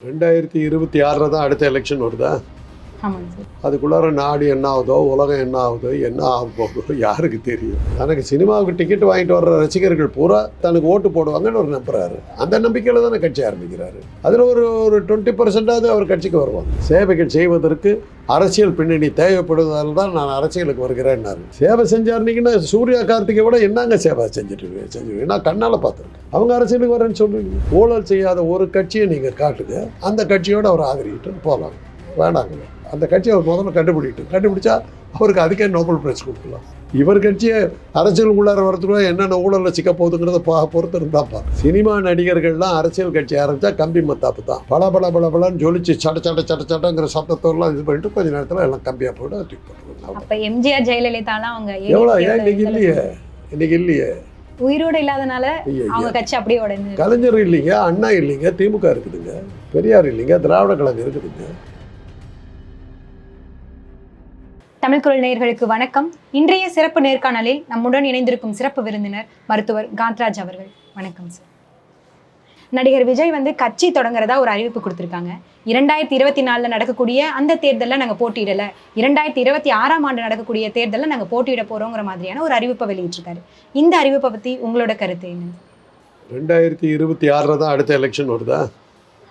ரெண்டாயிரத்தி இருபத்தி ஆறில் தான் அடுத்த எலெக்ஷன் வருதா? அதுக்குள்ளார நாடு என்ன ஆகுதோ உலகம் என்ன ஆகுதோ என்ன ஆக போகுதோ யாருக்கு தெரியும்? தனக்கு சினிமாவுக்கு டிக்கெட் வாங்கிட்டு வர்ற ரசிகர்கள் பூரா தனக்கு ஓட்டு போடுவாங்கன்னு ஒரு நம்புறாரு. அந்த நம்பிக்கையில் தானே கட்சி ஆரம்பிக்கிறாரு. அதில் ஒரு ஒரு டுவெண்ட்டி பர்சன்டாவது அவர் கட்சிக்கு வருவாங்க. சேவைகள் செய்வதற்கு அரசியல் பின்னணி தேவைப்படுவதால் தான் நான் அரசியலுக்கு வருகிறேன்னாரு. சேவை செஞ்சாருனீங்கன்னா சூர்யா கார்த்திகை விட என்னங்க சேவை செஞ்சுட்டு இருக்கீங்க? செஞ்சுருக்கீங்க நான் கண்ணால் பார்த்துருக்கேன். அவங்க அரசியலுக்கு வரேன்னு சொல்லுவீங்க ஊழல் செய்யாத ஒரு கட்சியை நீங்கள் காட்டுங்க. அந்த கட்சியோடு அவர் ஆதரிக்கிட்டு போகலாம் வேண்டாங்க அந்த கட்சியை அவர் முதல்ல கண்டுபிடிக்கிட்டு கண்டுபிடிச்சா அவருக்கு அதுக்கே நோபல் பிரைஸ் கொடுக்கலாம். இவர் கட்சியை அரசியலுக்குள்ளார வரதுக்குள்ள என்னென்ன ஊழலில் சிக்க போகுதுங்கிறத பா பொறுத்து இருந்தாப்பா சினிமா நடிகர்கள்லாம் அரசியல் கட்சி ஆரம்பித்தா கம்பி மத்தாப்பு தான். பல பல பல பலன்னு ஜொலிச்சு சட்ட சட்ட சட்ட சட்டங்கிற சத்தத்தோடலாம் இது பண்ணிட்டு கொஞ்ச நேரத்தில் எல்லாம் கம்பியாக போட்டு தூக்கி அப்ப எம்ஜிஆர் ஜெயலலிதாலாம் அவங்க எவ்வளோ ஏன் இன்னைக்கு இல்லையே? இன்னைக்கு இல்லையே? உயிரோட இல்லாதனால அவங்க கட்சி அப்படியே உடைஞ்சு கலைஞர் இல்லைங்க அண்ணா இல்லைங்க திமுக இருக்குதுங்க. பெரியார் இல்லைங்க திராவிட கழகம் இருக்குதுங்க. தமிழ் குரல் நேயர்களுக்கு வணக்கம். இன்றைய சிறப்பு நேர்காணலில் நம்முடன் இணைந்திருக்கும் சிறப்பு விருந்தினர் மருத்துவர் காந்த்ராஜ் அவர்கள். வணக்கம் சார் நடிகர் விஜய் வந்து கட்சி தொடங்குறதா ஒரு அறிவிப்பு கொடுத்துருக்காங்க. இரண்டாயிரத்தி இருபத்தி நாலில் நடக்கக்கூடிய அந்த தேர்தலில் நாங்கள் போட்டியிடல. இரண்டாயிரத்தி இருபத்தி ஆறாம் ஆண்டு நடக்கக்கூடிய தேர்தலில் நாங்கள் போட்டியிட போறோங்கிற மாதிரியான ஒரு அறிவிப்பை வெளியிட்டிருக்காரு. இந்த அறிவிப்பை பத்தி உங்களோட கருத்து என்ன? ரெண்டாயிரத்தி இருபத்தி ஆறில் தான் அடுத்த எலெக்ஷன் வருதா?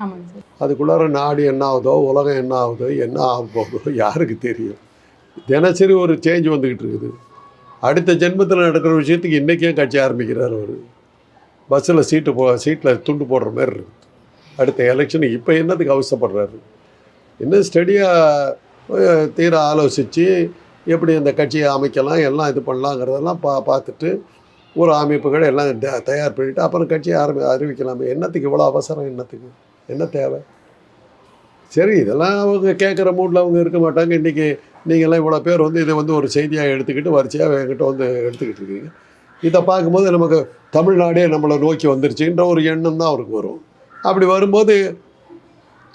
ஆமாங்க சார் அதுக்குள்ளார நாடு என்ன ஆகுதோ உலகம் என்ன ஆகுதோ என்ன ஆக போகுதோ யாருக்கு தெரியும்? தினசரி ஒரு சேஞ்ச் வந்துக்கிட்டு இருக்குது. அடுத்த ஜென்மத்தில் நடக்கிற விஷயத்துக்கு இன்றைக்கே கட்சி ஆரம்பிக்கிறார் அவர்? பஸ்ஸில் சீட்டு போ சீட்டில் துண்டு போடுற மாதிரி இருக்குது அடுத்த எலெக்ஷனுக்கு இப்போ என்னத்துக்கு அவசரப்படுறாரு? இன்னும் ஸ்டடியாக தீர ஆலோசித்து எப்படி அந்த கட்சியை அமைக்கலாம் எல்லாம் இது பண்ணலாங்கிறதெல்லாம் பா பார்த்துட்டு ஒரு அமைப்புகள் எல்லாம் த- தயார் பண்ணிவிட்டு அப்புறம் கட்சியை ஆரம்பி அறிவிக்கலாமே. என்னத்துக்கு இவ்வளோ அவசரம் என்னத்துக்கு? என்ன தேவை? சரி இதெல்லாம் அவங்க கேட்குற மூடில் அவங்க இருக்க மாட்டாங்க. இன்றைக்கி நீங்களாம் இவ்வளோ பேர் வந்து இதை வந்து ஒரு செய்தியாக எடுத்துக்கிட்டு வரிசையாக என்கிட்ட வந்து எடுத்துக்கிட்டு இருக்கீங்க. இதை பார்க்கும்போது நமக்கு தமிழ்நாடே நம்மளை நோக்கி வந்துருச்சுன்ற ஒரு எண்ணம் தான் அவருக்கு வரும். அப்படி வரும்போது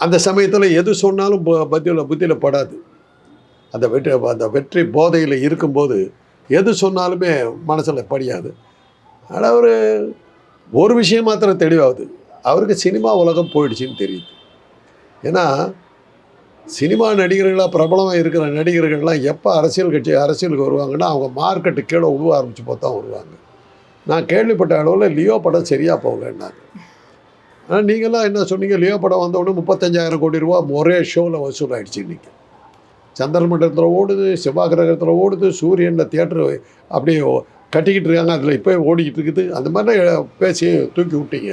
அந்த சமயத்தில் எது சொன்னாலும் பத்தியில் புத்தியில் படாது. அந்த வெற்றி அந்த வெற்றி போதையில் இருக்கும்போது எது சொன்னாலுமே மனசில் படியாது. ஆனால் அவர் ஒரு விஷயம் மாத்திரம் தெளிவாகுது. அவருக்கு சினிமா உலகம் போயிடுச்சுன்னு தெரியுது. ஏன்னா சினிமா நடிகர்களாக பிரபலமாக இருக்கிற நடிகர்கள்லாம் எப்போ அரசியல் கட்சி அரசியலுக்கு வருவாங்கன்னா அவங்க மார்க்கெட்டு கீழே உழுவ ஆரம்பித்து பார்த்தா வருவாங்க. நான் கேள்விப்பட்ட அளவில் லியோ படம் சரியாக போகலன்னாங்க. ஆனால் நீங்களாம் என்ன சொன்னீங்க? லியோ படம் வந்த முப்பத்தஞ்சாயிரம் கோடி ரூபா ஒரே ஷோவில் வசூல் ஆகிடுச்சு இன்றைக்கி சந்திரமண்டலத்தில் ஓடுது செவ்வாய்கிரகத்தில் ஓடுது சூரியனில் தியேட்டர் அப்படியே கட்டிக்கிட்டு இருக்காங்க. அதில் இப்போ ஓடிக்கிட்டு இருக்குது. அந்த மாதிரிலாம் பேசி தூக்கி விட்டீங்க.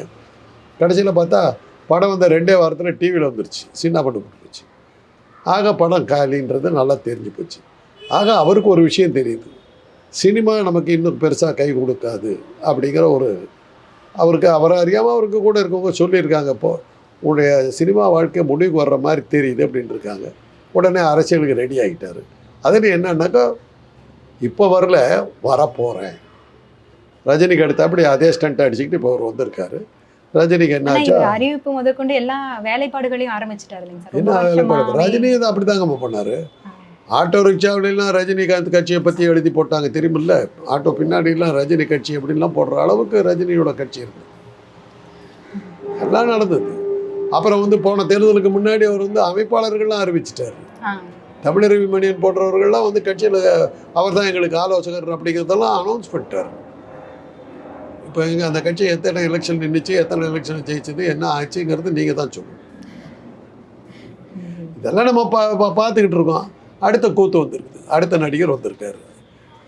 கடைசியில் பார்த்தா படம் வந்த ரெண்டே வாரத்தில் டிவியில் வந்துருச்சு. சின்ன படம் போச்சு ஆக படம் காலின்றது நல்லா தெரிஞ்சு போச்சு. ஆக அவருக்கு ஒரு விஷயம் தெரியுது. சினிமா நமக்கு இன்னும் பெருசாக கை கொடுக்காது அப்படிங்கிற ஒரு அவருக்கு அவரை அறியாமல் அவருக்கு கூட இருக்கவங்க சொல்லியிருக்காங்க இப்போது உன்னுடைய சினிமா வாழ்க்கை முடிவுக்கு வர்ற மாதிரி தெரியுது அப்படின்னு இருக்காங்க. உடனே அரசியலுக்கு ரெடி ஆகிட்டார் அதில் என்னன்னாக்கா இப்போ வரல வரப்போகிறேன் ரஜினிக்கு அடுத்தபடி அதே ஸ்டண்ட் அடிச்சுக்கிட்டு இப்போ அவர் வந்திருக்காரு. ரஜினிக்கு இவர் அறிவிப்பு முதற்கொண்டு எல்லா வேலைப்பாடுகளையும் ஆரம்பிச்சிட்டாரு என்ன வேலைப்பாடு? ரஜினி இதை அப்படி தாங்க பண்ணார். ஆட்டோ ரிக்ஷாவிலாம் ரஜினிகாந்த் கட்சியை பற்றி எழுதி போட்டாங்க தெரியுமில்ல? ஆட்டோ பின்னாடிலாம் ரஜினி கட்சி அப்படின்லாம் போடுற அளவுக்கு ரஜினியோட கட்சி இருக்கு. எல்லாம் நடந்தது. அப்புறம் வந்து போன தேர்தலுக்கு முன்னாடி அவர் வந்து அமைப்பாளர்கள்லாம் அறிவிச்சிட்டார். ஆ, தமிழருவி மணியன் போன்றவர்கள்லாம் வந்து கட்சியில் அவர் தான் எங்களுக்கு ஆலோசகர் அப்படிங்கிறதெல்லாம் அனௌன்ஸ் பண்ணிட்டார். இப்போ எங்கள் அந்த கட்சி எத்தனை எலெக்ஷன் நின்றுச்சு எத்தனை எலெக்ஷன் ஜெயிச்சது என்ன ஆச்சுங்கிறது நீங்கள் தான் சொல்லணும். இதெல்லாம் நம்ம பா பார்த்துக்கிட்டு இருக்கோம். அடுத்த கூத்து வந்திருக்குது. அடுத்த நடிகர் வந்திருக்காரு.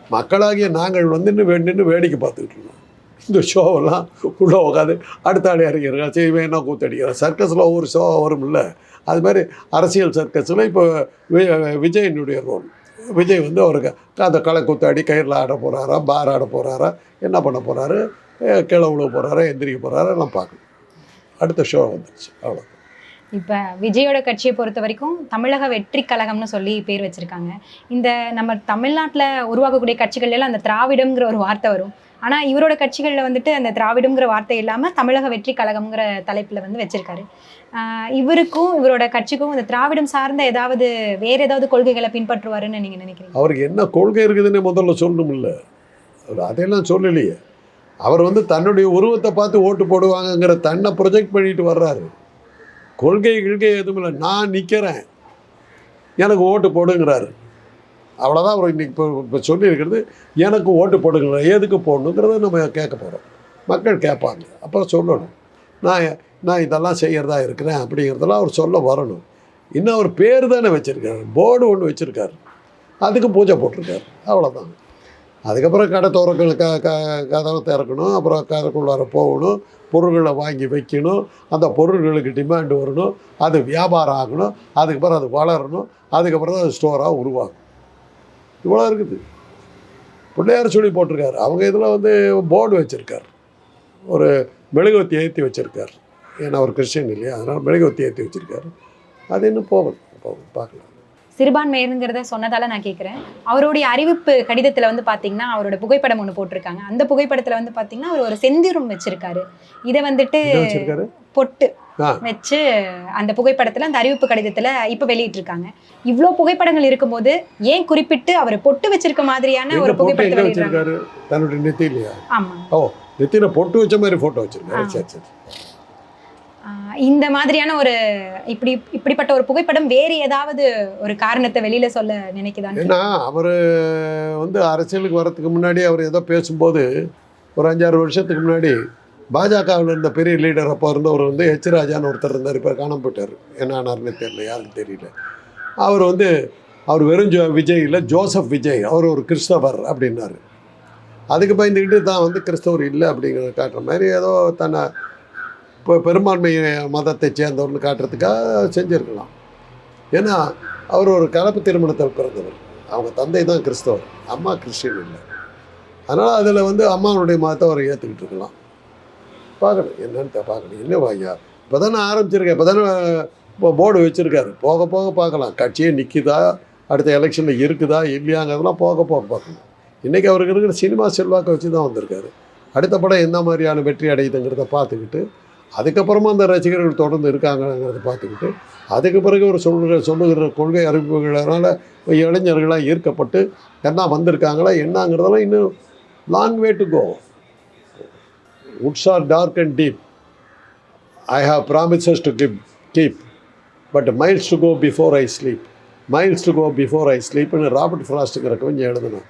மக்களாகிய நாங்கள் வந்து நின்று வே- நின்று வேடிக்கை பார்த்துக்கிட்டு இருக்கோம். இந்த ஷோவெல்லாம் உள்ளே உட்காந்து அடுத்த ஆள் இறங்கிடுறான் செய்வேன் என்ன கூத்தடிக்கிறான் சர்க்கஸில் ஒவ்வொரு ஷோ வரும்ல. அது மாதிரி அரசியல் சர்க்கஸில் இப்போ வி- விஜயனுடைய ரோல். விஜய் வந்து அவருக்கு அந்த களை கூத்தாடி கயிறில் ஆட போகிறாரா பார் ஆட போகிறாரா என்ன பண்ண போகிறாரு கீழே போகிறாரா எந்திரிக்க போகிறாரா எல்லாம் பார்க்கணும். அடுத்த ஷோ வந்துருச்சு. அவ்வளோ இப்ப விஜயோட கட்சியை பொறுத்த வரைக்கும் தமிழக வெற்றி கழகம்னு சொல்லி பேர் வச்சிருக்காங்க. இந்த நம்ம தமிழ்நாட்டுல உருவாக்கக்கூடிய கட்சிகள் எல்லாம் அந்த திராவிடம்ங்கிற ஒரு வார்த்தை வரும். ஆனா இவரோட கட்சிகள்ல வந்துட்டு அந்த திராவிடம்ங்கிற வார்த்தை இல்லாம தமிழக வெற்றி கழகம்ங்கிற தலைப்புல வந்து வச்சிருக்காரு. இவருக்கும் இவரோட கட்சிக்கும் இந்த திராவிடம் சார்ந்த ஏதாவது வேற ஏதாவது கொள்கைகளை பின்பற்றுவாருன்னு நீங்க நினைக்கிறீங்க? அவருக்கு என்ன கொள்கை இருக்குதுன்னு முதல்ல சொல்லணும்ல. அவர் அதையெல்லாம் சொல்லலையே. அவர் வந்து தன்னுடைய உருவத்தை பார்த்து ஓட்டு போடுவாங்கங்கிற தன்னை ப்ரொஜெக்ட் பண்ணிட்டு வர்றாரு. கொள்கை கிழ்கை எதுவும் இல்லை. நான் நிற்கிறேன் எனக்கு ஓட்டு போடுங்கிறாரு. அவ்வளோதான் அவர் இன்னைக்கு இப்போ இப்போ சொல்லியிருக்கிறது. எனக்கு ஓட்டு போடுங்கிற எதுக்கு போடணுங்கிறத நம்ம கேட்க போகிறோம் மக்கள் கேட்பாங்க. அப்புறம் சொல்லணும். நான் நான் இதெல்லாம் செய்கிறதா இருக்கிறேன் அப்படிங்கிறதெல்லாம் அவர் சொல்ல வரணும். இன்னும் அவர் பேர் தானே வச்சுருக்காரு. போர்டு ஒன்று வச்சுருக்காரு. அதுக்கு பூஜை போட்டிருக்காரு. அவ்வளோதான் அதுக்கப்புறம் கடை திறக்கணும் க க கதவை திறக்கணும் அப்புறம் கதைக்குள்ளார போகணும் பொருள்களை வாங்கி வைக்கணும் அந்த பொருள்களுக்கு டிமாண்டு வரணும் அது வியாபாரம் ஆகணும் அதுக்கப்புறம் அது வளரணும் அதுக்கப்புறம் தான் அது ஸ்டோராக உருவாகும். இவ்வளோ இருக்குது. பிள்ளையார் சொல்லி போட்டிருக்காரு. அவங்க இதில் வந்து போர்டு வச்சுருக்கார். ஒரு மெழுகுவத்தி ஏற்றி வச்சுருக்கார். ஏன்னா அவர் கிறிஸ்டின் இல்லையா? அதனால் மெழுகுவத்தி ஏற்றி வச்சுருக்காரு. அது இன்னும் போகணும் போகணும் பார்க்கலாம். சிறுபான்மையருங்கிறத சொன்னதால நான் கேட்குறேன் அவருடைய அறிவிப்பு கடிதத்தில் வந்து பார்த்தீங்கன்னா அவரோட புகைப்படம் ஒன்று போட்டிருக்காங்க. அந்த புகைப்படத்தில் வந்து பார்த்தீங்கன்னா அவர் ஒரு செந்திரும் வச்சிருக்காரு. இதை வந்துட்டு பொட்டு. வச்சு அந்த புகைப்படத்துல அந்த அறிவிப்பு கடிதத்துல இப்ப வெளியிட்டிருக்காங்க. இவ்ளோ புகைப்படங்கள் இருக்கும்போது ஏன் குறிப்பிட்டு அவர் பொட்டு வச்சிருக்க மாதிரியான ஒரு போட்டோ புகைப்படத்தை வச்சிருக்காரு? தன்னுடைய நெத்தியிலையா? ஆமா. ஓ நெத்தியில பொட்டு வச்ச மாதிரி ஃபோட்டோ வச்சிருக்காரு. சரி சரி. இந்த மாதிரியான ஒரு இப்படி இப்படிப்பட்ட ஒரு புகைப்படம் வேறு ஏதாவது ஒரு காரணத்தை வெளியில சொல்ல நினைக்குதான் ஏன்னா அவர் வந்து அரசியலுக்கு வர்றதுக்கு முன்னாடி அவர் ஏதோ பேசும்போது ஒரு அஞ்சாறு வருஷத்துக்கு முன்னாடி பாஜகவில் இருந்த பெரிய லீடர் அப்போ இருந்தவர் வந்து ஹெச் ராஜான்னு ஒருத்தர் இருந்தார் இப்போ காணாமல் போயிட்டார். என்ன ஆனார்னு தெரியல யாருக்கு தெரியல. அவர் வந்து அவர் வெறும் ஜோ விஜய் இல்லை ஜோசப் விஜய் அவர் ஒரு கிறிஸ்தவர் அப்படின்னாரு. அதுக்கு பயந்துக்கிட்டு தான் வந்து கிறிஸ்தவர் இல்லை அப்படிங்கிறத காட்டுற மாதிரி ஏதோ தன்னை இப்போ பெரும்பான்மை மதத்தை சேர்ந்தவர்னு காட்டுறதுக்காக செஞ்சுருக்கலாம். ஏன்னா அவர் ஒரு கலப்பு திருமணத்தில் பிறந்தவர். அவங்க தந்தை தான் கிறிஸ்தவர். அம்மா கிறிஸ்டின் இல்லை. அதனால் அதில் வந்து அம்மாவுடைய மதத்தை அவர் ஏற்றுக்கிட்டு இருக்கலாம். பார்க்கணும். என்னன்னு தெ- பார்க்கணும். இல்லை ஐயா இப்போ தானே ஆரம்பிச்சிருக்கேன். இப்போ தானே போர்டு வச்சுருக்காரு. போக போக பார்க்கலாம். கட்சியே நிற்குதா அடுத்த எலெக்ஷனில் இருக்குதா? இல்லையாங்கிறதெல்லாம் போக போக பார்க்கணும். இன்றைக்கி அவருக்கு இருக்கிற சினிமா செல்வாக்கை வச்சு தான் வந்திருக்காரு. அடுத்த படம் எந்த மாதிரியான வெற்றி அடையுதுங்கிறத பார்த்துக்கிட்டு அதுக்கப்புறமா அந்த ரசிகர்கள் தொடர்ந்து இருக்காங்கிறத பார்த்துக்கிட்டு அதுக்கு பிறகு ஒரு சொல்கிற சொல்லுகிற கொள்கை அறிவிப்புகளால் இளைஞர்களாக ஈர்க்கப்பட்டு என்ன வந்திருக்காங்களா என்னங்கிறதெல்லாம் இன்னும் long way to go woods are dark and deep I have promises to keep keep but miles to go before I sleep miles to go before I ஸ்லீப்னு Robert ஃப்ராஸ்ட்டுங்கிற கவிஞன் எழுதினான்.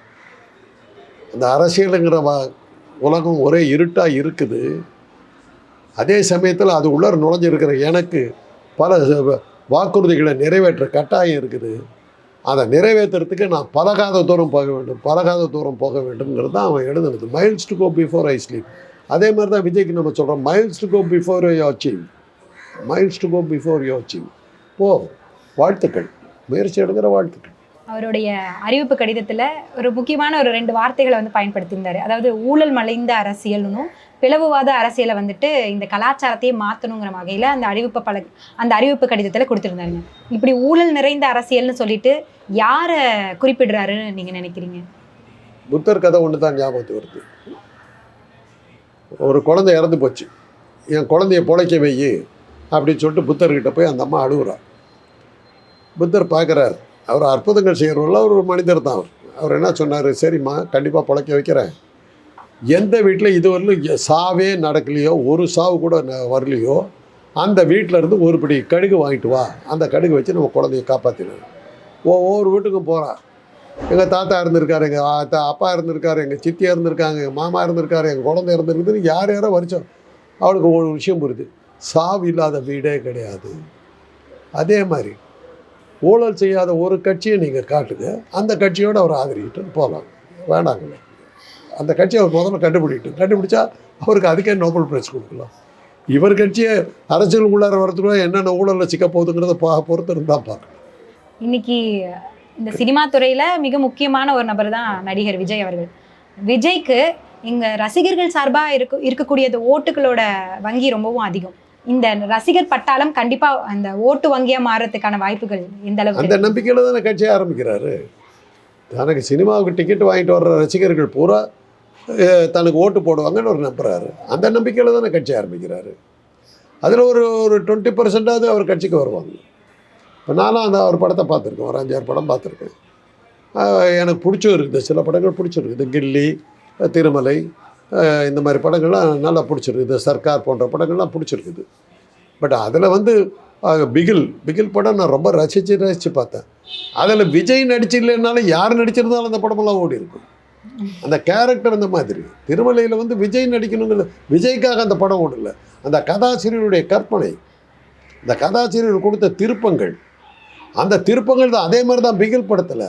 அந்த அரசியலுங்கிற வ உலகம் ஒரே இருட்டாக இருக்குது. அதே சமயத்தில் அது உள்ளார நுழைஞ்சிருக்கிற எனக்கு பல வாக்குறுதிகளை நிறைவேற்ற கட்டாயம் இருக்குது. அதை நிறைவேற்றுறதுக்கு நான் பலகாத தூரம் போக வேண்டும் பலகாத தூரம் போக வேண்டும்ங்கிறது தான் அவன் எழுதுனது. Miles to go before I sleep அதே மாதிரி தான் விஜய்க்கு நம்ம சொல்கிறோம் miles to go before you achieve miles to go before you achieve போ வாழ்த்துக்கள். முயற்சி எடுக்கிற வாழ்த்துக்கள். அவருடைய அறிவிப்பு கடிதத்தில் ஒரு முக்கியமான ஒரு ரெண்டு வார்த்தைகளை வந்து பயன்படுத்தியிருந்தார். அதாவது ஊழல் மலைந்த அரசியல்னும் பிளவுவாத அரசியலை வந்துட்டு இந்த கலாச்சாரத்தையே மாற்றணுங்கிற வகையில் அந்த அறிவிப்பு பல அந்த அறிவிப்பு கடிதத்தில் கொடுத்துருந்தாருங்க இப்படி ஊழல் நிறைந்த அரசியல்னு சொல்லிட்டு யாரை குறிப்பிடுறாருன்னு நீங்கள் நினைக்கிறீங்க? புத்தர் கதை ஒன்று தான் ஞாபகத்துக்கு வருது. ஒரு குழந்தை இறந்து போச்சு. என் குழந்தைய பொழைக்க வை அப்படின்னு சொல்லிட்டு புத்தர்கிட்ட போய் அந்த அம்மா அழுகுறார் புத்தர் பார்க்குறாரு அவர் அற்புதங்கள் செய்கிறவர்கள் அவர் ஒரு மனிதர் தான் அவர். அவர் என்ன சொன்னார்? சரிம்மா கண்டிப்பாக பொழைக்க வைக்கிறேன். எந்த வீட்டில் இதுவரையிலும் சாவே நடக்கலையோ ஒரு சாவு கூட ந- வரலையோ அந்த வீட்டில் இருந்து ஒரு பிடி கடுகு வாங்கிட்டு வா. அந்த கடுகு வச்சு நம்ம குழந்தைய காப்பாற்றினோம் ஒவ்வொரு வீட்டுக்கும் போகிறான் எங்கள் தாத்தா இருந்திருக்காரு எங்கள் அப்பா இருந்திருக்காரு எங்கள் சித்தியாக இருந்திருக்காங்க எங்கள் மாமா இருந்திருக்காரு எங்கள் குழந்தை இருந்திருக்குதுன்னு யார் யாரோ வரிச்சோம் அவளுக்கு ஒரு விஷயம் புரியுது. சாவு இல்லாத வீடே கிடையாது. அதே மாதிரி ஊழல் செய்யாத ஒரு கட்சியை நீங்கள் காட்டுங்க. அந்த கட்சியோடு அவர் ஆதரிக்கிட்டு போகலாம் வேணாங்களே. அந்த கட்சியை அவர் முதல்ல கண்டுபிடிக்கட்டும் கண்டுபிடிச்சா அவருக்கு அதுக்கே நோபல் பிரைஸ் கொடுக்கலாம். இவர் கட்சியை அரசியல் உள்ளார வரதுக்குள்ள என்னென்ன ஊழலில் சிக்க போகுதுங்கிறத பா பொறுத்து இருந்தால் பார்க்கணும் இன்னைக்கு இந்த சினிமா துறையில மிக முக்கியமான ஒரு நபர் தான் நடிகர் விஜய் அவர்கள். விஜய்க்கு இங்க ரசிகர்கள் சார்பா இருக்க இருக்கக்கூடிய ஓட்டுகளோட வங்கி ரொம்பவும் அதிகம். இந்த ரசிகர் பட்டாளம் கண்டிப்பா அந்த ஓட்டு வங்கியா மாறதுக்கான வாய்ப்புகள் எந்த அளவுக்கு அந்த நம்பிக்கையில் தானே கட்சியை ஆரம்பிக்கிறாரு? தனக்கு சினிமாவுக்கு டிக்கெட் வாங்கிட்டு வர்ற ரசிகர்கள் பூரா தனக்கு ஓட்டு போடுவாங்கன்னு ஒரு நம்புகிறாரு அந்த நம்பிக்கையில் தானே கட்சி ஆரம்பிக்கிறாரு. அதில் ஒரு ஒரு டுவெண்ட்டி பர்சன்டாவது அவர் கட்சிக்கு வருவாங்க. இப்போ நானும் அந்த அவர் படத்தை பார்த்துருக்கேன். ஒரு அஞ்சாறு படம் பார்த்துருக்கேன். எனக்கு பிடிச்சும் இருக்குது சில படங்கள் பிடிச்சிருக்குது. கில்லி திருமலை இந்த மாதிரி படங்கள்லாம் நல்லா பிடிச்சிருக்குது. சர்க்கார் போன்ற படங்கள்லாம் பிடிச்சிருக்குது. பட் அதில் வந்து பிகில் பிகில் படம் நான் ரொம்ப ரசித்து ரசித்து பார்த்தேன். அதில் விஜய் நடிச்சில்லைனாலும் யார் நடிச்சிருந்தாலும் அந்த படமெல்லாம் ஓடி இருக்கும் அந்த கேரக்டர் அந்த மாதிரி. திருமலையில் வந்து விஜய் நடிக்கணுங்கிற விஜய்க்காக அந்த படம் ஓடல. அந்த கதாசிரியருடைய கற்பனை இந்த கதாசிரியர் கொடுத்த திருப்பங்கள் அந்த திருப்பங்கள் தான் அதே மாதிரி தான் பிகில் படத்தில்.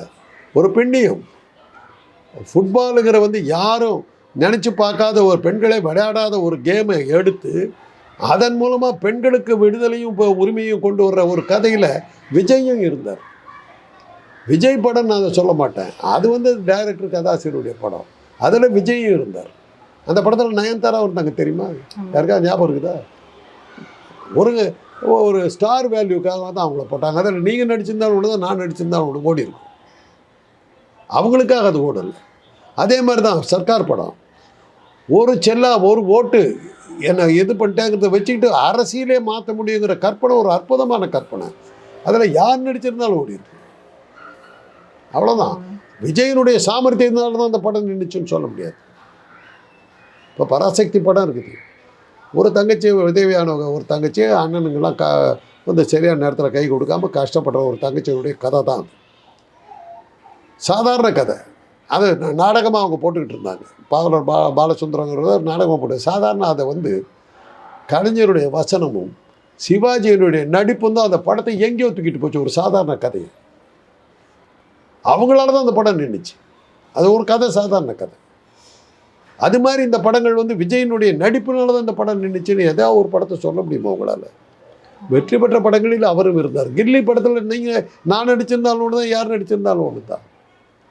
ஒரு பெண்ணியம் ஃபுட்பாலுங்கிற வந்து யாரும் நினச்சி பார்க்காத ஒரு பெண்களை விளையாடாத ஒரு கேமை எடுத்து அதன் மூலமாக பெண்களுக்கு விடுதலையும் இப்போ உரிமையும் கொண்டு வர்ற ஒரு கதையில் விஜயும் இருந்தார். விஜய் படம் நான் சொல்ல மாட்டேன். அது வந்து டைரக்டர் கதாசிரியருடைய படம். அதில் விஜயும் இருந்தார். அந்த படத்தில் நயன்தாரா இருந்தாங்க தெரியுமா? யாருக்கா ஞாபகம் இருக்குதா? ஒரு ஒரு ஸ்டார் வேல்யூக்காக தான் அவங்கள போட்டாங்க. அதில் நீங்கள் நடிச்சிருந்தாலும் ஒன்று தான் நான் நடிச்சிருந்தாலும் ஒன்று ஓடி இருக்கும். அவங்களுக்காக அது ஓடலை. அதே மாதிரி தான் சர்க்கார் படம். ஒரு செல்லா ஒரு ஓட்டு என்னை இது பண்ணிட்டேங்கிறத வச்சுக்கிட்டு அரசியலே மாற்ற முடியுங்கிற கற்பனை ஒரு அற்புதமான கற்பனை. அதில் யார் நடிச்சிருந்தாலும் ஓடிடுது அவ்வளோதான் விஜயனுடைய சாமர்த்தியத்தினால தான் அந்த படம் நின்றுச்சுன்னு சொல்ல முடியாது. இப்போ பராசக்தி படம் இருக்குது. ஒரு தங்கச்சி உதவியானவங்க ஒரு தங்கச்சி அண்ணனுங்கெல்லாம் க வந்து சரியான நேரத்தில் கை கொடுக்காம கஷ்டப்படுற ஒரு தங்கச்சியுடைய கதை தான் சாதாரண கதை. அது நாடகமாக அவங்க போட்டுக்கிட்டு இருந்தாங்க. பாவலர் பா பாலசுந்தரங்கிறத நாடகமாக போட்டு சாதாரண அதை வந்து கலைஞருடைய வசனமும் சிவாஜியினுடைய நடிப்பும் தான் அந்த படத்தை எங்கேயோ தூக்கிட்டு போச்சு. ஒரு சாதாரண கதையை. அவங்களால தான் அந்த படம் நின்றுச்சு அது ஒரு கதை சாதாரண கதை. அது மாதிரி இந்த படங்கள் வந்து விஜயனுடைய நடிப்புனால தான் இந்த படம் நின்றுச்சுன்னு ஏதாவது ஒரு படத்தை சொல்ல முடியுமா உங்களால்? வெற்றி பெற்ற படங்களில் அவரும் இருந்தார். கில்லி படத்தில் நீங்கள் நான் நடிச்சிருந்தாலும் ஒன்று தான் யார் நடிச்சிருந்தாலும் ஒன்று தான்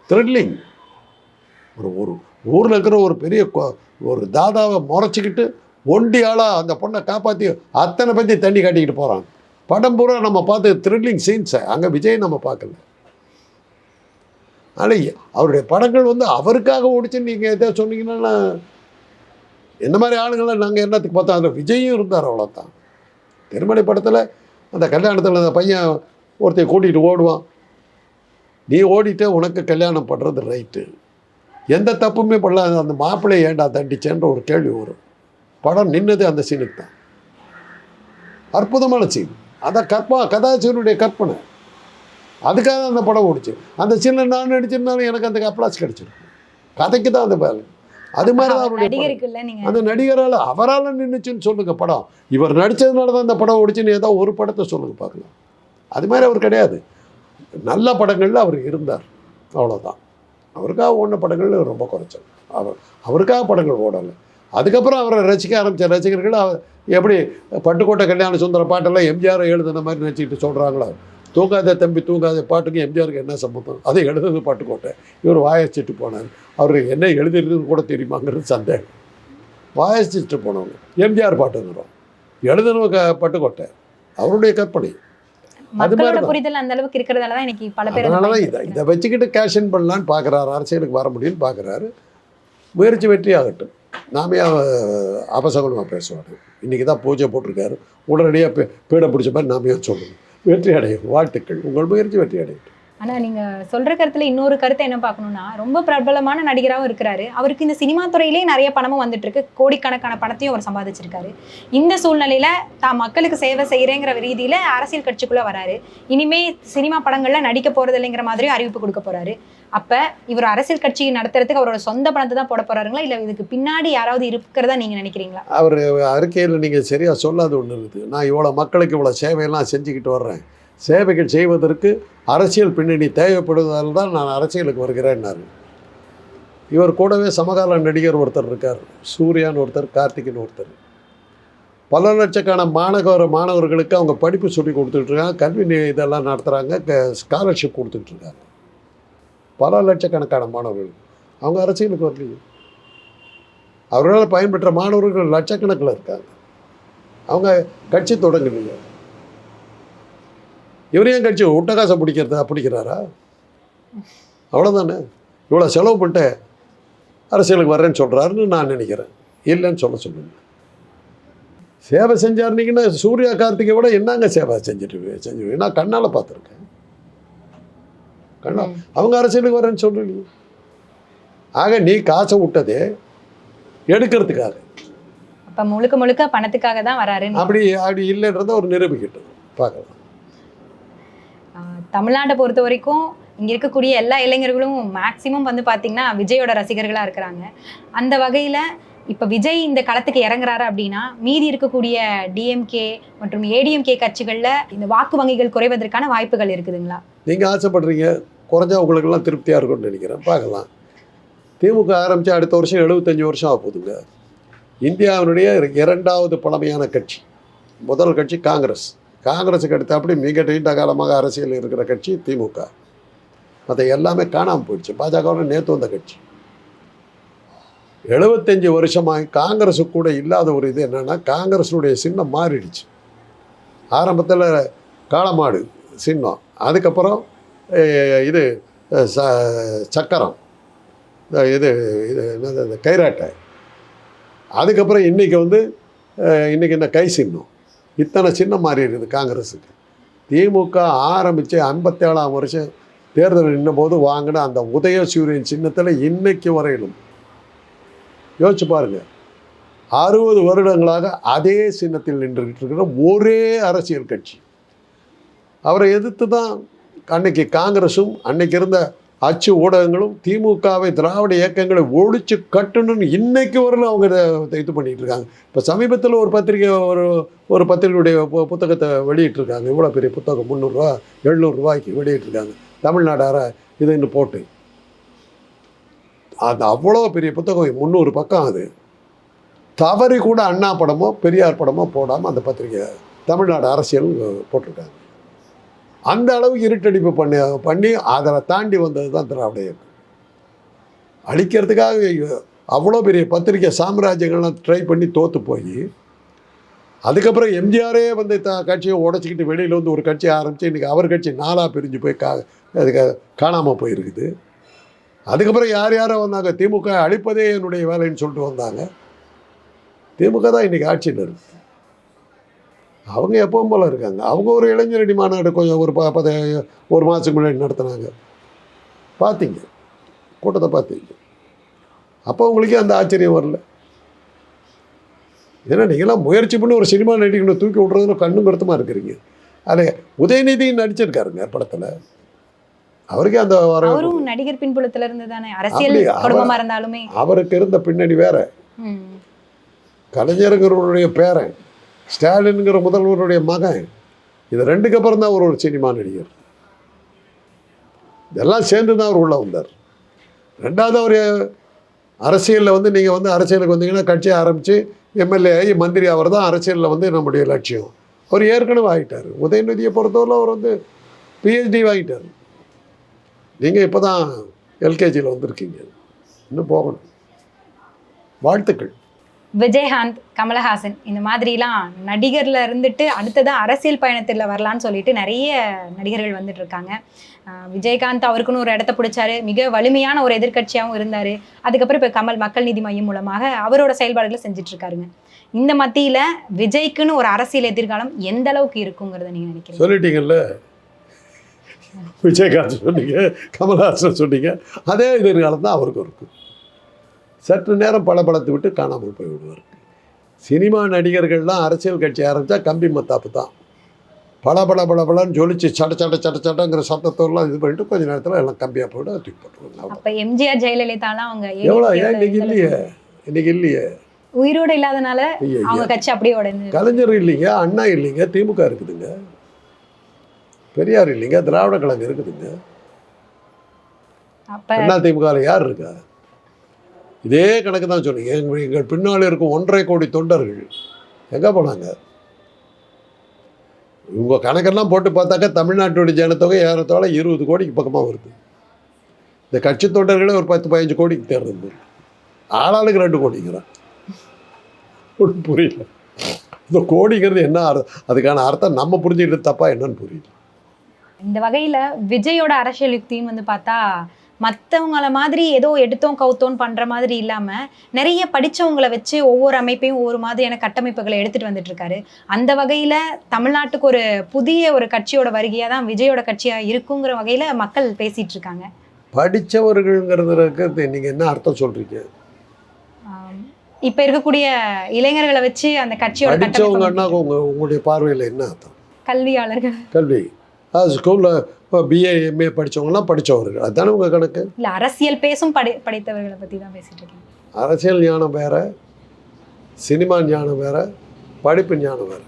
த்ரில்லிங் ஒரு ஒரு ஊரில் இருக்கிற ஒரு பெரிய கொ- ஒரு தாதாவை முறைச்சிக்கிட்டு ஒண்டி ஆளாக அந்த பொண்ணை காப்பாற்றி அத்தனை பற்றி தண்ணி காட்டிக்கிட்டு போகிறான் படம் பூரா நம்ம பார்த்து த்ரில்லிங் சீன்ஸை அங்கே விஜய் நம்ம பார்க்கல. ஆனால் அவருடைய படங்கள் வந்து அவருக்காக ஓடிச்சுன்னு நீங்கள் எதாவது சொன்னீங்கன்னா இந்த மாதிரி ஆளுங்களை நாங்கள் என்னத்துக்கு பார்த்தோம்? அதில் விஜயும் இருந்தார் அவ்வளோதான் திருமலை படத்தில் அந்த கல்யாணத்தில் அந்த பையன் ஒருத்தையை கூட்டிகிட்டு ஓடுவான். நீ ஓடிட்டே உனக்கு கல்யாணம் பண்ணுறது ரைட்டு எந்த தப்புமே பண்ணாத அந்த மாப்பிள்ளையை ஏன்டா தண்டிச்சேன்ற ஒரு கேள்வி வரும். படம் நின்னது அந்த சீனுக்கு தான். அற்புதமான சீன் அதான் கற்பா கதாசீனுடைய கற்பனை. அதுக்காக தான் அந்த படம் ஓடிச்சு. அந்த சீனில் நான் நடிச்சிருந்தாலும் எனக்கு அந்த அப்ளாஸ் கிடைச்சிருக்கும் கதைக்கு தான் அந்த வேலை அது மாதிரி தான் அவருடைய அந்த நடிகரால் அவரால் நின்றுச்சுன்னு சொல்லுங்க படம். இவர் நடித்ததுனால தான் இந்த படம் ஓடிச்சுன்னு ஏதோ ஒரு படத்தை சொல்லுங்க பார்க்கலாம். அது மாதிரி அவர் கிடையாது. நல்ல படங்களில் அவர் இருந்தார். அவ்வளோதான் அவருக்காக ஓடின படங்கள் ரொம்ப குறைச்சல் அவர் அவருக்காக படங்கள் ஓடலை. அதுக்கப்புறம் அவரை ரசிக்க ஆரம்பித்த ரசிகர்கள் அவர் எப்படி பட்டுக்கோட்டை கல்யாண சுந்தர பாட்டெல்லாம் எம்ஜிஆர் எழுதுன மாதிரி நினச்சிக்கிட்டு சொல்கிறாங்களோ தூங்காத தம்பி தூங்காத. பாட்டுக்கு எம்ஜிஆருக்கு என்ன சம்மந்தம் அதை எழுதுனது பட்டுக்கோட்டை. இவர் வாயச்சிட்டு போனார். அவருக்கு என்ன எழுதிருக்குன்னு கூட தெரியுமாங்கிறது சந்தேகம். வாயச்சிட்டு போனவங்க. எம்ஜிஆர் பாட்டுங்கிறோம் எழுதுனவங்க பட்டுக்கோட்டை. அவருடைய கற்பனை. அது மாதிரிதான். புரிதல் அந்த அளவுக்கு இருக்கிறதால தான் இன்னைக்கு பல பேர் அதனால அதை தான் இதை வச்சுக்கிட்டு கேஷன் பண்ணலான்னு பார்க்குறாரு அரசியலுக்கு வர முடியும்னு பார்க்குறாரு முயற்சி வெற்றி ஆகட்டும். நாமே அபசகுனமாக பேசுவார் இன்றைக்கி தான் பூஜை போட்டிருக்காரு. உடனடியாக பீ பீடை பிடிச்ச மாதிரி நாமே சொல்லணும் வெற்றி அடையும் வாழ்த்துக்கள். உங்கள் முயற்சி வெற்றி அடையும் ஆனால் நீங்கள் சொல்கிற கருத்தில் இன்னொரு கருத்தை என்ன பார்க்கணும்னா ரொம்ப பிரபலமான நடிகராகவும் இருக்கிறாரு. அவருக்கு இந்த சினிமா துறையிலே நிறைய பணமும் வந்துட்டுருக்கு. கோடிக்கணக்கான பணத்தையும் அவர் சம்பாதிச்சிருக்காரு. இந்த சூழ்நிலையில் தான் மக்களுக்கு சேவை செய்கிறேங்கிற ரீதியில் அரசியல் கட்சிக்குள்ளே வராரு. இனிமே சினிமா படங்களில் நடிக்க போகிறது இல்லைங்கிற மாதிரியும் அறிவிப்பு கொடுக்க போகிறாரு அப்போ இவர் அரசியல் கட்சி நடத்துறதுக்கு அவரோட சொந்த பணத்தை தான் போட போறாருங்களா? இல்லை இதுக்கு பின்னாடி யாராவது இருக்கிறதா நீங்கள் நினைக்கிறீங்களா? அவர் அறிக்கையில் நீங்கள் சரியாக சொல்லாத ஒன்று இருக்குது. நான் இவ்வளோ மக்களுக்கு இவ்வளோ சேவையெல்லாம் செஞ்சுக்கிட்டு வர்றேன். சேவைகள் செய்வதற்கு அரசியல் பின்னணி தேவைப்படுவதால் தான் நான் அரசியலுக்கு வருகிறேன்னாரு. இவர் கூடவே சமகால நடிகர் ஒருத்தர் இருக்கார் சூர்யான்னு ஒருத்தர் கார்த்திக்னு ஒருத்தர். பல லட்சக்கான மாணவர் மாணவர்களுக்கு அவங்க படிப்பு சொல்லி கொடுத்துட்ருக்காங்க கல்வி இதெல்லாம் நடத்துகிறாங்க ஸ்காலர்ஷிப் கொடுத்துட்ருக்காங்க. பல லட்சக்கணக்கான மாணவர்கள். அவங்க அரசியலுக்கு வரலையே. அவர்களால் பயன்பெற்ற மாணவர்கள் லட்சக்கணக்கில் இருக்காங்க. அவங்க கட்சி தொடங்கலையே. இவரையும் கட்சி ஒட்டகாசம் பிடிக்கிறதா பிடிக்கிறாரா? அவ்வளோதானே இவ்வளோ செலவு பண்ணிட்டு அரசியலுக்கு வர்றேன்னு சொல்கிறாருன்னு நான் நினைக்கிறேன். இல்லைன்னு சொல்ல சொல்லுங்க. சேவை செஞ்சாருனீங்கன்னா சூர்யா கார்த்திகை விட என்னங்க சேவை செஞ்சுட்டு செஞ்சு நான் கண்ணால் பார்த்துருக்கேன். கண்ணா அவங்க அரசியலுக்கு வரேன்னு சொல்லலையே ஆக நீ காசை விட்டதே எடுக்கிறதுக்காக. அப்ப முழுக்க முழுக்க பணத்துக்காக தான் வராரு அப்படி அப்படி இல்லைன்றதை ஒரு நிரூபிக்கட்டும். பார்க்கலாம். தமிழ்நாட்டை பொறுத்த வரைக்கும் இங்கே இருக்கக்கூடிய எல்லா இளைஞர்களும் மேக்சிமம் வந்து பார்த்தீங்கன்னா விஜயோட ரசிகர்களாக இருக்கிறாங்க. அந்த வகையில் இப்போ விஜய் இந்த களத்துக்கு இறங்குறாரு அப்படின்னா மீதி இருக்கக்கூடிய டிஎம்கே மற்றும் ஏடிஎம்கே கட்சிகளில் இந்த வாக்கு வங்கிகள் குறைவதற்கான வாய்ப்புகள் இருக்குதுங்களா? நீங்கள் ஆசைப்படுறீங்க குறைஞ்சா உங்களுக்கெல்லாம் திருப்தியாக இருக்கும்னு நினைக்கிறேன். பார்க்கலாம். திமுக ஆரம்பித்து அடுத்த வருஷம் எழுபத்தஞ்சி வருஷம் ஆக போகுதுங்க. இந்தியாவினுடைய இரண்டாவது பழமையான கட்சி முதல் கட்சி காங்கிரஸ். காங்கிரஸுக்கு அடுத்து அப்படி மிக நீண்ட காலமாக அரசியல் இருக்கிற கட்சி திமுக. மற்ற எல்லாமே காணாமல் போயிடுச்சு. பாஜகவோட நேற்று வந்த கட்சி. எழுபத்தஞ்சி வருஷமாக காங்கிரஸு கூட இல்லாத ஒரு இது என்னென்னா காங்கிரஸுடைய சின்னம் மாறிடுச்சு. ஆரம்பத்தில் காளமாடு சின்னம் அதுக்கப்புறம் இது ச சக்கரம் இது இது என்னது இந்த கைராட்டை அதுக்கப்புறம் இன்றைக்கி வந்து இன்றைக்கி இன்னைக்கு இந்த கை சின்னம். இத்தனை சின்னம் மாறி இருக்குது காங்கிரஸுக்கு. திமுக ஆரம்பித்து ஐம்பத்தேழாம் வருஷம் தேர்தல் நின்னபோது வாங்கின அந்த உதய சூரியன் சின்னத்தில் இன்னைக்கு வரையிலும். யோசிச்சு பாருங்கள் அறுபது வருடங்களாக அதே சின்னத்தில் நின்றுக்கிட்டு இருக்கிற ஒரே அரசியல் கட்சி. அவரை எதிர்த்து தான் அன்னைக்கு காங்கிரஸும் அன்னைக்கு இருந்த அச்சு ஊடகங்களும் திமுகவை திராவிட இயக்கங்களை ஒழிச்சு கட்டணும்னு இன்னைக்கு வரலும் அவங்க இதை இது பண்ணிட்டு இருக்காங்க. இப்போ சமீபத்தில் ஒரு பத்திரிகை ஒரு ஒரு பத்திரிகையுடைய பு- புத்தகத்தை வெளியிட்டிருக்காங்க. இவ்வளோ பெரிய புத்தகம் முந்நூறுரூவா எழுநூறுரூவாய்க்கு வெளியிட்டிருக்காங்க. தமிழ்நாடார இதுன்னு போட்டு. அது அவ்வளோ பெரிய புத்தகம் முந்நூறு பக்கம் அது. தவறி கூட அண்ணா படமோ பெரியார் படமோ போடாமல் அந்த பத்திரிகை தமிழ்நாடு அரசியல் போட்டிருக்காங்க. அந்த அளவு இருட்டடிப்பு பண்ணி பண்ணி அதை தாண்டி வந்தது தான் திராவிட இயக்கம். அழிக்கிறதுக்காக அவ்வளோ பெரிய பத்திரிகை சாம்ராஜ்யங்கள்லாம் ட்ரை பண்ணி தோற்று போய் அதுக்கப்புறம் எம்ஜிஆரே வந்து த கட்சியை உடச்சிக்கிட்டு வெளியில் வந்து ஒரு கட்சி ஆரம்பித்து இன்றைக்கி அவர் கட்சி நாலாக பிரிஞ்சு போய் கா அதுக்கு காணாமல் போயிருக்குது. அதுக்கப்புறம் யார் யாரோ வந்தாங்க திமுக அழிப்பதே என்னுடைய வேலைன்னு சொல்லிட்டு வந்தாங்க. திமுக தான் இன்றைக்கி ஆட்சியில் இருக்குது அவங்க எப்பவும் போல இருக்காங்க. அவங்க ஒரு இளைஞரணி மாநாடு கொஞ்சம் ஒரு ப பத ஒரு மாதத்துக்கு முன்னாடி நடத்துனாங்க. பார்த்தீங்க கூட்டத்தை பார்த்தீங்க அப்போ உங்களுக்கே அந்த ஆச்சரியம் வரல. ஏன்னா நீங்களாம் முயற்சி பண்ணி ஒரு சினிமா நடிகனை தூக்கி விட்றதுல கண்ணும் கருத்துமாக இருக்கிறீங்க. அதில் உதயநிதி நடிச்சிருக்காருங்க படத்தில். அவருக்கே அந்த வர அவரும் நடிகர் பின்புலத்துல இருந்து தானே அரசியல் அப்படி அவர்- குடும்பமா இருந்தாலுமே. அவருக்கு இருந்த பின்னணி வேற. ம். கலைஞருங்கிறவருடைய பேரன். ஸ்டாலின்ங்கிற முதல்வருடைய மகன். இது ரெண்டுக்கு அப்புறம் தான் அவர் ஒரு சினிமா நடிகர். இதெல்லாம் சேர்ந்து தான் அவர் உள்ளே வந்தார். ரெண்டாவது அவர் அரசியலில் வந்து நீங்கள் வந்து அரசியலுக்கு வந்தீங்கன்னா கட்சியை ஆரம்பித்து எம்எல்ஏ ஆகி மந்திரி அவர் தான் அரசியலில் வந்து நம்முடைய லட்சியம். அவர் ஏற்கனவே ஆகிட்டார் உதயநிதியை பொறுத்தவரை அவர் வந்து பிஹெச்டி ஆகிட்டார் நீங்கள் இப்போ தான் எல்கேஜியில் வந்திருக்கீங்க. இன்னும் போகணும். வாழ்த்துக்கள். விஜயகாந்த் கமலஹாசன் இந்த மாதிரிலாம் நடிகர்ல இருந்துட்டு அடுத்ததா அரசியல் பயணத்தில் வரலான்னு சொல்லிட்டு நிறைய நடிகர்கள் வந்துட்டு இருக்காங்க விஜயகாந்த் அவருக்குன்னு ஒரு இடத்த பிடிச்சாரு. மிக வலிமையான ஒரு எதிர்கட்சியாகவும் இருந்தாரு. அதுக்கப்புறம் இப்போ கமல் மக்கள் நீதி மையம் மூலமாக அவரோட செயல்பாடுகளை செஞ்சுட்டு இருக்காருங்க இந்த மத்தியில விஜய்க்குன்னு ஒரு அரசியல் எதிர்காலம் எந்த அளவுக்கு இருக்குங்கிறத நீங்க நினைக்கிறீங்க? சொல்லிட்டீங்கல்ல. விஜயகாந்த் சொன்னீங்க கமல்ஹாசன் சொன்னீங்க. அதே எதிர்காலம் தான் அவருக்கு இருக்குது சற்று நேரம் பளபளத்து விட்டு காணாமல் போய் விடுவார் சினிமா நடிகர்கள்லாம் அரசியல் கட்சி ஆரம்பித்தா கம்பி மத்தாப்பு தான். பல பல பல பலன்னு ஜொலிச்சு சட சட சட சடங்கிற சத்தத்தோடலாம் இது பண்ணிட்டு கொஞ்ச நேரத்தில் எல்லாம் கம்பியாக போய்ட்டு தூக்கி போட்டுருவாங்க. அப்ப எம்ஜிஆர் ஜெயலலிதாலாம் அவங்க எவ்வளோ ஏன் இன்னைக்கு இல்லையே? இன்னைக்கு இல்லையே? உயிரோட இல்லாதனால அவங்க கட்சி அப்படியே உடைந்து கலைஞர் இல்லைங்க அண்ணா இல்லைங்க திமுக இருக்குதுங்க. பெரியார் இல்லைங்க திராவிட கழகம் இருக்குதுங்க. அண்ணா திமுகவில் யார் இருக்கா? இதே கணக்கு தான் சொன்னீங்க. எங்கள் எங்கள் பின்னால் இருக்கும் ஒன்றரை கோடி தொண்டர்கள். எங்கே போனாங்க? இவங்க கணக்கெல்லாம் போட்டு பார்த்தாக்கா தமிழ்நாட்டுடைய ஜனத்தொகை ஏறத்தோட இருபது கோடிக்கு பக்கமாக வருது. இந்த கட்சி தொண்டர்களே ஒரு பத்து பதினஞ்சு கோடிக்கு தேர்ந்தது ஆளாளுக்கு ரெண்டு கோடிங்கிறான். ஒன்றும் புரியல. இந்த கோடிங்கிறது என்ன அர்த்தம்? அதுக்கான அர்த்தம் நம்ம புரிஞ்சுக்கிட்டு தப்பா என்னன்னு புரியல. இந்த வகையில விஜயோட அரசியல் யுக்தியும் வந்து பார்த்தா மற்றவங்கள மாதிரி ஏதோ எடுத்தோம் கவுத்தோம் பண்ற மாதிரி இல்லாம நிறைய படிச்சவங்கள வச்சு ஒவ்வொரு அமைப்பையும் ஒவ்வொரு மாதிரியான கட்டமைப்புகளை எடுத்துட்டு வந்துட்டு இருக்காரு அந்த வகையில தமிழ்நாட்டுக்கு ஒரு புதிய ஒரு கட்சியோட வருகையா தான் விஜயோட கட்சியா இருக்குங்கிற வகையில மக்கள் பேசிட்டு இருக்காங்க படித்தவர்கள்ங்கிறதுக்கு நீங்கள் என்ன அர்த்தம் சொல்கிறீங்க இப்ப இருக்கக்கூடிய இளைஞர்களை வச்சு அந்த கட்சியோட படித்தவங்கன்னா உங்களுடைய பார்வையில் என்ன அர்த்தம்? கல்வியாளர்கள். கல்வி. ஸ்கூலில் இப்போ பிஏ எம்ஏ படித்தவங்களாம் படித்தவர்கள் அதுதானே உங்கள் கணக்கு? இல்ல அரசியல் பேசும் படை படைத்தவர்களை பத்தி தான் பேசிட்டு இருக்கேன் அரசியல் ஞானம் வேற சினிமா ஞானம் வேற படிப்பு ஞானம் வேற.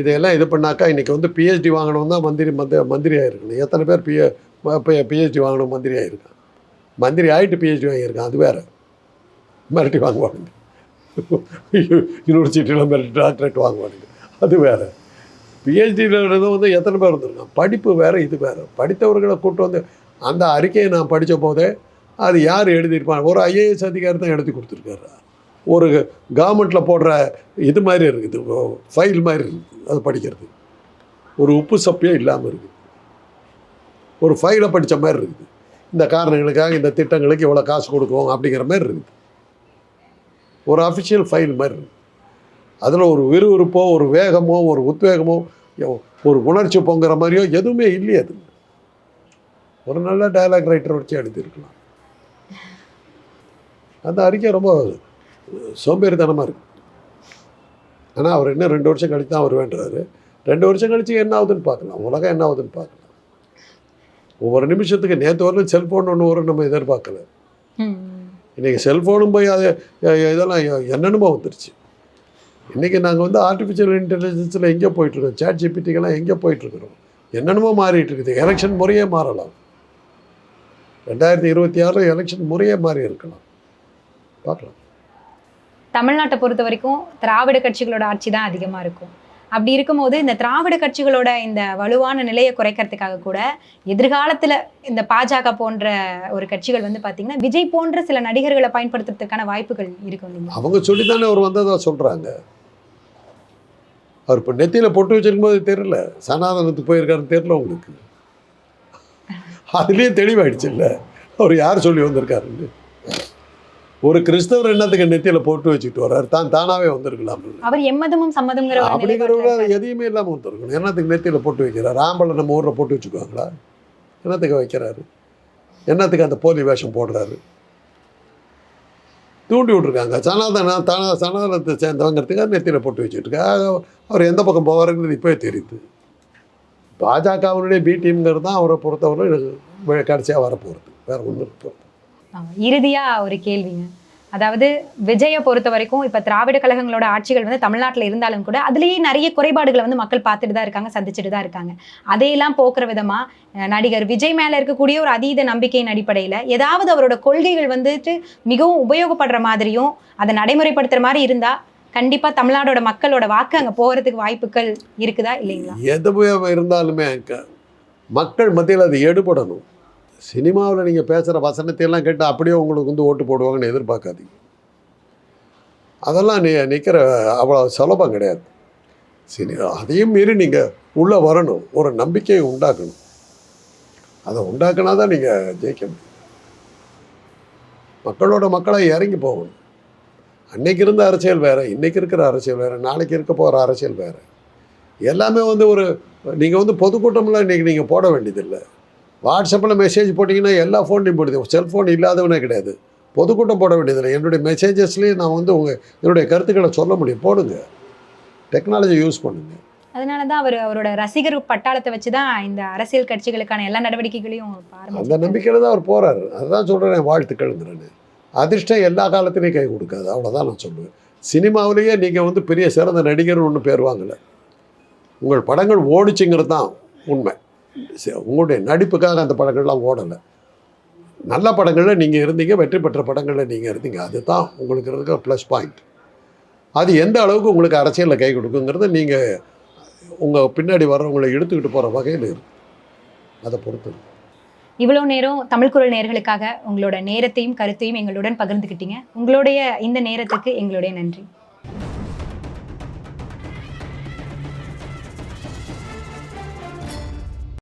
இதையெல்லாம் இது பண்ணாக்கா இன்றைக்கி வந்து பிஹெச்டி வாங்கணும் தான் மந்திரி மந்த மந்திரி ஆகிருக்கணும் எத்தனை பேர் பிஏ பிஹெச்டி வாங்கணும் மந்திரி ஆகிருக்கான் மந்திரி ஆகிட்டு பிஹெச்டி வாங்கியிருக்கான் அது வேற. மிரட்டி வாங்குவாங்க யூனிவர்சிட்டியில் மிரட்டி டாக்டரேட் வாங்குவானுங்க. அது வேற. பிஹெச்டியில் வந்து எத்தனை பேர் வந்திருக்கான் படிப்பு வேறு இது வேறு. படித்தவர்களை கூட்டு வந்து அந்த அறிக்கையை நான் படித்த போதே அது யார் எழுதியிருப்பான் ஒரு ஐஏஎஸ் அதிகாரி தான் எழுதி கொடுத்துருக்காரு. ஒரு கவர்மெண்ட்டில் போடுற இது மாதிரி இருக்குது. ஃபைல் மாதிரி இருக்குது. அது படிக்கிறது. ஒரு உப்பு சப்பையே இல்லாமல் இருக்குது. ஒரு ஃபைலை படித்த மாதிரி இருக்குது. இந்த காரணங்களுக்காக இந்த திட்டங்களுக்கு இவ்வளோ காசு கொடுக்குவோம் அப்படிங்கிற மாதிரி இருக்குது. ஒரு அஃபிஷியல் ஃபைல் மாதிரி இருக்குது. அதில் ஒரு விறுவிறுப்போ ஒரு வேகமோ ஒரு உத்வேகமோ ஒரு உணர்ச்சி பொங்குற மாதிரியோ எதுவுமே இல்லையே அது. ஒரு நல்ல டயலாக் ரைட்டர் வச்சு எழுதியிருக்கலாம். அந்த அறிக்கை ரொம்ப சோம்பேறித்தனமாக இருக்கு. ஆனால் அவர் இன்னும் ரெண்டு வருஷம் கழித்து தான் அவர் வேண்டுறாரு. ரெண்டு வருஷம் கழிச்சு என்ன ஆகுதுன்னு பார்க்கலாம். உலகம் என்ன ஆகுதுன்னு பார்க்கலாம். ஒவ்வொரு நிமிஷத்துக்கு நேற்று வரலும் செல்ஃபோன் ஒன்று வரும் நம்ம எதிர்பார்க்கல. இன்றைக்கி செல்ஃபோனும் போய் அது இதெல்லாம் என்னென்னமோ வந்துருச்சு. இன்றைக்கி நாங்கள் வந்து ஆர்டிஃபிஷியல் இன்டெலிஜென்ஸில் எங்கே போயிட்டுருக்கோம். சேட் ஜிபிடிக்கெல்லாம் எங்கே போயிட்டுருக்குறோம். என்னென்னமோ மாறிட்டு இருக்குது எலெக்ஷன் முறையே மாறலாம். ரெண்டாயிரத்தி இருபத்தி ஆறில் எலெக்ஷன் முறையே மாறி இருக்கலாம். பார்க்கலாம். தமிழ்நாட்டை பொறுத்த வரைக்கும் திராவிட கட்சிகளோட ஆட்சி தான் அதிகமா இருக்கும். அப்படி இருக்கும்போது இந்த திராவிட கட்சிகளோட இந்த வலுவான நிலையை குறைக்கிறதுக்காக கூட எதிர்காலத்துல இந்த பாஜக போன்ற ஒரு கட்சிகள் வந்து பாத்தீங்கன்னா விஜய் போன்ற சில நடிகர்களை பயன்படுத்துறதுக்கான வாய்ப்புகள் இருக்கும் அவங்க சொல்லி தானே அவர் வந்ததா சொல்கிறாங்க அவர் இப்போ நெத்தியில் பொட்டு வச்சிருக்கும்போது தெரியல. சனாதனத்துக்கு போயிருக்காருன்னு தெரியல உங்களுக்கு. அதுலேயே தெளிவாயிடுச்சு இல்லை அவர் யார் சொல்லி வந்திருக்காருன்னு. ஒரு கிறிஸ்தவர் என்னத்துக்கு நெத்தியில் போட்டு வச்சுட்டு வர்றாரு? தான் தானாகவே வந்திருக்கலாம். அவர் எம்மதமும் சம்மதம்ங்கிற ஒரு அப்படிங்கிறவங்க எதையுமே இல்லாமல் வந்திருக்கணும். என்னத்துக்கு நெத்தியில் போட்டு வைக்கிறார்? ஆம்பளை நம்ம ஊரில் போட்டு வச்சுக்குவாங்களா? என்னத்துக்கு வைக்கிறாரு? என்னத்துக்கு அந்த போலி வேஷம் போடுறாரு? தூண்டி விட்ருக்காங்க சனாதன தன சனாதனத்தை சேர்ந்தவங்கிறதுக்காக நெத்தியில் போட்டு வச்சுட்டு அவர் எந்த பக்கம் போவாருங்கிறது இப்போவே தெரியுது. பாஜகவினுடைய பி டீம்ங்கிறது தான் அவரை பொறுத்தவரை கடைசியாக வரப்போகிறது வேற ஒன்றும் போகிறது ஒரு கேள்விங்க. அதாவது விஜயை பொறுத்த வரைக்கும் இப்ப திராவிட கழகங்களோட ஆட்சிகள் வந்து தமிழ்நாட்டில் இருந்தாலும் கூட அதுலேயே நிறைய குறைபாடுகளை வந்து மக்கள் பார்த்துட்டு தான் இருக்காங்க சந்திச்சுட்டு தான் இருக்காங்க. அதையெல்லாம் போக்குற விதமா நடிகர் விஜய் மேல இருக்கக்கூடிய ஒரு அதீத நம்பிக்கையின் அடிப்படையில ஏதாவது அவரோட கொள்கைகள் வந்துட்டு மிகவும் உபயோகப்படுற மாதிரியும் அதை நடைமுறைப்படுத்துற மாதிரி இருந்தா கண்டிப்பா தமிழ்நாடோட மக்களோட வாக்கு அங்க போகிறதுக்கு வாய்ப்புகள் இருக்குதா இல்லைங்களா? எது இருந்தாலுமே மக்கள் மத்தியில் அது எடுபடணும். சினிமாவில் நீங்கள் பேசுகிற வசனத்தையெல்லாம் கேட்டு அப்படியே உங்களுக்கு வந்து ஓட்டு போடுவாங்கன்னு எதிர்பார்க்காதீங்க. அதெல்லாம் நீ நிற்கிற அவ்வளோ சுலபம் கிடையாது. சினி அதையும் மீறி நீங்கள் உள்ளே வரணும். ஒரு நம்பிக்கையை உண்டாக்கணும். அதை உண்டாக்கினா தான் நீங்கள் ஜெயிக்க முடியும். மக்களோட மக்களாக இறங்கி போகணும். அன்னைக்கு இருந்த அரசியல் வேறு இன்றைக்கி இருக்கிற அரசியல் வேறு நாளைக்கு இருக்க போகிற அரசியல் வேறு. எல்லாமே வந்து ஒரு நீங்கள் வந்து பொதுக்கூட்டம்லாம் இன்றைக்கி நீங்கள் போட வேண்டியதில்லை. வாட்ஸ்அப்பில் மெசேஜ் போட்டிங்கன்னா எல்லா ஃபோன்லையும் போடுது. செல்ஃபோன் இல்லாதவனே கிடையாது. பொதுக்கூட்டம் போட வேண்டியதில்லை. என்னுடைய மெசேஜஸ்லேயும் நான் வந்து உங்கள் என்னுடைய கருத்துக்களை சொல்ல முடியும். போடுங்க. டெக்னாலஜி யூஸ் பண்ணுங்க. அதனாலதான் அவர் அவரோட ரசிகர் பட்டாளத்தை வச்சுதான் இந்த அரசியல் கட்சிகளுக்கான எல்லா நடவடிக்கைகளையும் அந்த நம்பிக்கையில் தான் அவர் போகிறாரு அதுதான் சொல்கிறேன் வாழ்த்துக்கள்ங்கிறேன்னு அதிர்ஷ்டம் எல்லா காலத்துலேயும் கை கொடுக்காது. அவ்வளோதான் நான் சொல்லுவேன். சினிமாவிலேயே நீங்கள் வந்து பெரிய சிறந்த நடிகர்னு ஒன்று பேர் வாங்கலை. உங்கள் படங்கள் ஓடிச்சுங்கிறது தான் உண்மை. உங்களுடைய நடிப்புக்காக அந்த படங்கள்லாம் ஓடலை. நல்ல படங்களில் நீங்கள் இருந்தீங்க வெற்றி பெற்ற படங்களில் நீங்கள் இருந்தீங்க. அதுதான் உங்களுக்கு இருக்கிற ப்ளஸ் பாயிண்ட் அது எந்த அளவுக்கு உங்களுக்கு அரசியலில் கை கொடுக்குங்கிறத நீங்கள் உங்கள் பின்னாடி வர்றவங்களை எடுத்துக்கிட்டு போகிற வகையில் அதை பொறுத்து இவ்வளோ நேரம் தமிழ் குரல் நேர்களுக்காக உங்களோட நேரத்தையும் கருத்தையும் எங்களுடன் பகிர்ந்துக்கிட்டீங்க. உங்களுடைய இந்த நேரத்துக்கு எங்களுடைய நன்றி.